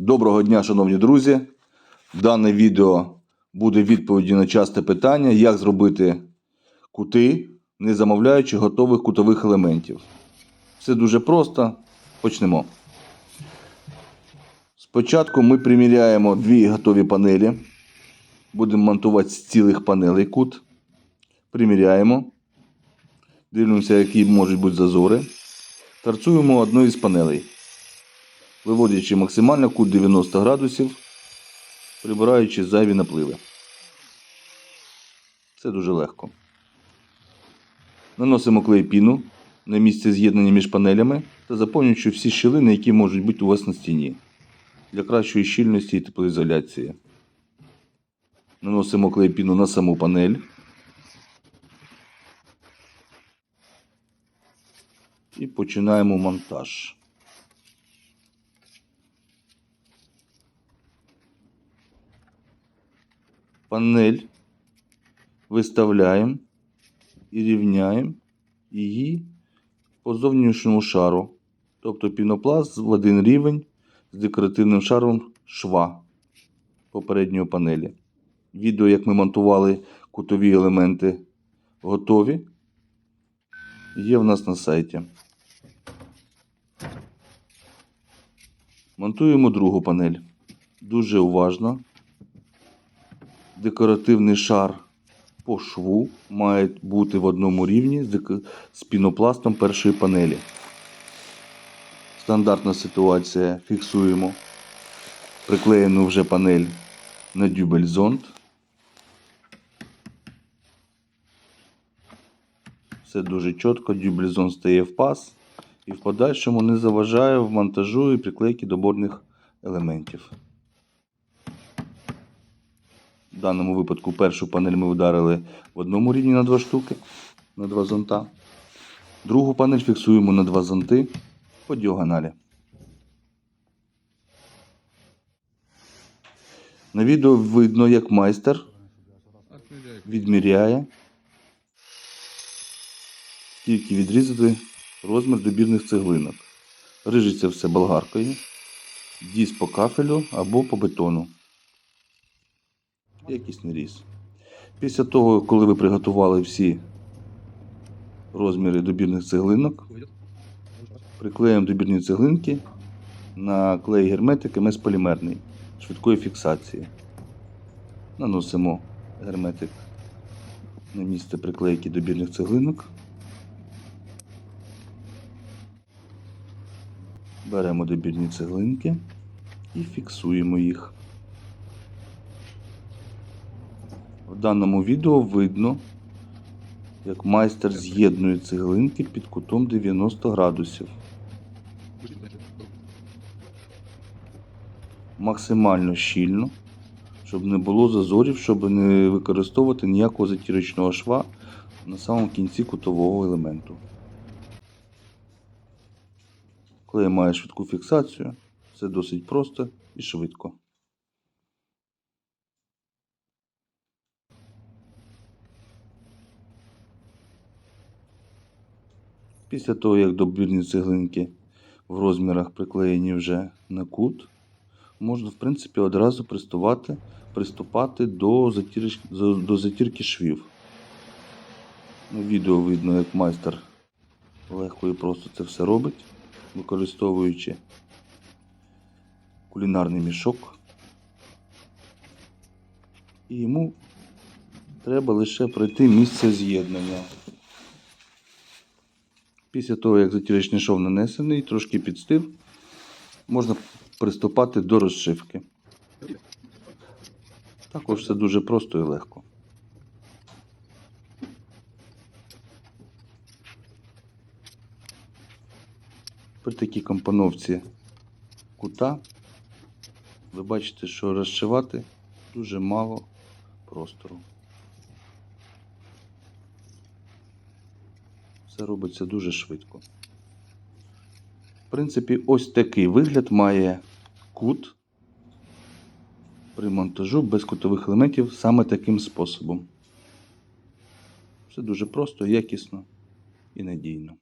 Доброго дня, шановні друзі. Дане відео буде відповіді на часте питання, як зробити кути, не замовляючи готових кутових елементів. Все дуже просто. Почнемо. Спочатку ми приміряємо дві готові панелі. Будемо монтувати з цілих панелей кут. Приміряємо. Дивимося, які можуть бути зазори. Торцуємо одну із панелей виводячи максимально кут 90 градусів, прибираючи зайві напливи. Це дуже легко. Наносимо клей піну на місце з'єднання між панелями та заповнюючи всі щілини, які можуть бути у вас на стіні для кращої щільності і теплоізоляції. Наносимо клей піну на саму панель. І починаємо монтаж. Панель виставляємо і рівняємо її по зовнішньому шару. Тобто пінопласт в один рівень з декоративним шаром шва попередньої панелі. Відео, як ми монтували кутові елементи, готові. Є в нас на сайті. Монтуємо другу панель. Дуже уважно декоративний шар по шву має бути в одному рівні з пінопластом першої панелі. Стандартна ситуація. Фіксуємо приклеєну вже панель на дюбель зонд. Все дуже чітко, дюбель зонд стає в пас і в подальшому не заважає в монтажу і приклейки доборних елементів. В даному випадку першу панель ми вдарили в одному рівні на два штуки, на два зонта. Другу панель фіксуємо на два зонти по діагоналі. На відео видно, як майстер відміряє, скільки відрізати розмір добірних цеглинок. Рижиться все болгаркою, діс по кафелю або по бетону якийсь наріз. Після того, коли ви приготували всі розміри добірних цеглинок, приклеїмо добірні цеглинки на клей герметик МС полімерний швидкої фіксації. Наносимо герметик на місце приклейки добірних цеглинок. Беремо добірні цеглинки і фіксуємо їх. В даному відео видно, як майстер з'єднує цеглинки під кутом 90 градусів. Максимально щільно, щоб не було зазорів, щоб не використовувати ніякого затірочного шва на самому кінці кутового елементу. Клей має швидку фіксацію, це досить просто і швидко. Після того, як добірні цеглинки в розмірах приклеєні вже на кут, можна в принципі одразу приступати, приступати до, затірки, до затірки швів. На відео видно, як майстер легко і просто це все робить, використовуючи кулінарний мішок. І йому треба лише пройти місце з'єднання. Після того, як затірочний шов нанесений, трошки підстив, можна приступати до розшивки. Також все дуже просто і легко. При такій компоновці кута ви бачите, що розшивати дуже мало простору. Це робиться дуже швидко. В принципі, ось такий вигляд має кут при монтажу без кутових елементів саме таким способом. Все дуже просто, якісно і надійно.